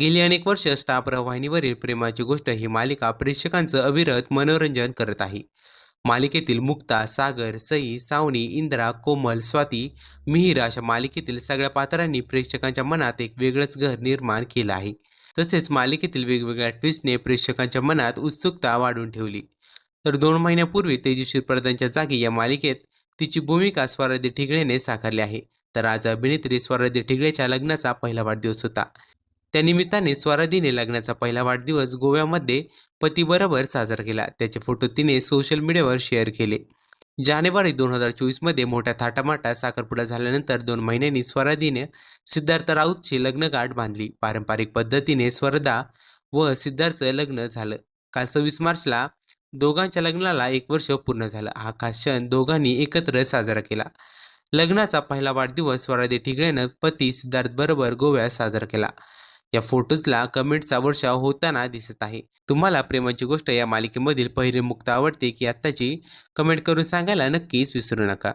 गेली अनेक वर्ष स्टार वाहिनीवरील प्रेमाची गोष्ट ही मालिका प्रेक्षकांचं अविरत मनोरंजन करत आहे. मालिकेतील मुक्ता सागर सई सावनी इंद्रा कोमल स्वाती मिहिर अशा मालिकेतील सगळ्या पात्रांनी प्रेक्षकांच्या मनात एक वेगळंच घर निर्माण केलं आहे. तसेच मालिकेतील वेगवेगळ्या ट्विस्टने प्रेक्षकांच्या मनात उत्सुकता वाढवून ठेवली. तर दोन महिन्यापूर्वी तेजस्वी प्रधानच्या जागी या मालिकेत तिची भूमिका स्वराज्य ठिगळेने साकारली आहे. तर आज अभिनेत्री स्वराज्य ठिगळेच्या लग्नाचा पहिला वाढदिवस होता. त्यानिमित्ताने स्वराधीने लग्नाचा पहिला वाढदिवस गोव्यामध्ये पतीबरोबर साजरा केला. त्याचे फोटो तिने सोशल मीडियावर शेअर केले. जानेवारी दोन हजार चोवीसमध्ये मोठ्या थाटामाटात साखरपुडा झाल्यानंतर दोन महिन्यांनी स्वराधीने सिद्धार्थ राऊतची लग्नगाठ बांधली. पारंपरिक पद्धतीने स्वरदा व सिद्धार्थचं लग्न झालं. काल सव्वीस मार्चला दोघांच्या लग्नाला एक वर्ष पूर्ण झालं. हा खास क्षण दोघांनी एकत्र साजरा केला. लग्नाचा पहिला वाढदिवस स्वराधी ठिगळेनं पती सिद्धार्थ बरोबर गोव्यात साजरा केला. या फोटोजला कमेंटचा वर्षाव होताना दिसत आहे. तुम्हाला प्रेमाची गोष्ट या मालिकेमधील पहिली मुक्त आवडते की आत्ताची कमेंट करून सांगायला नक्कीच विसरू नका.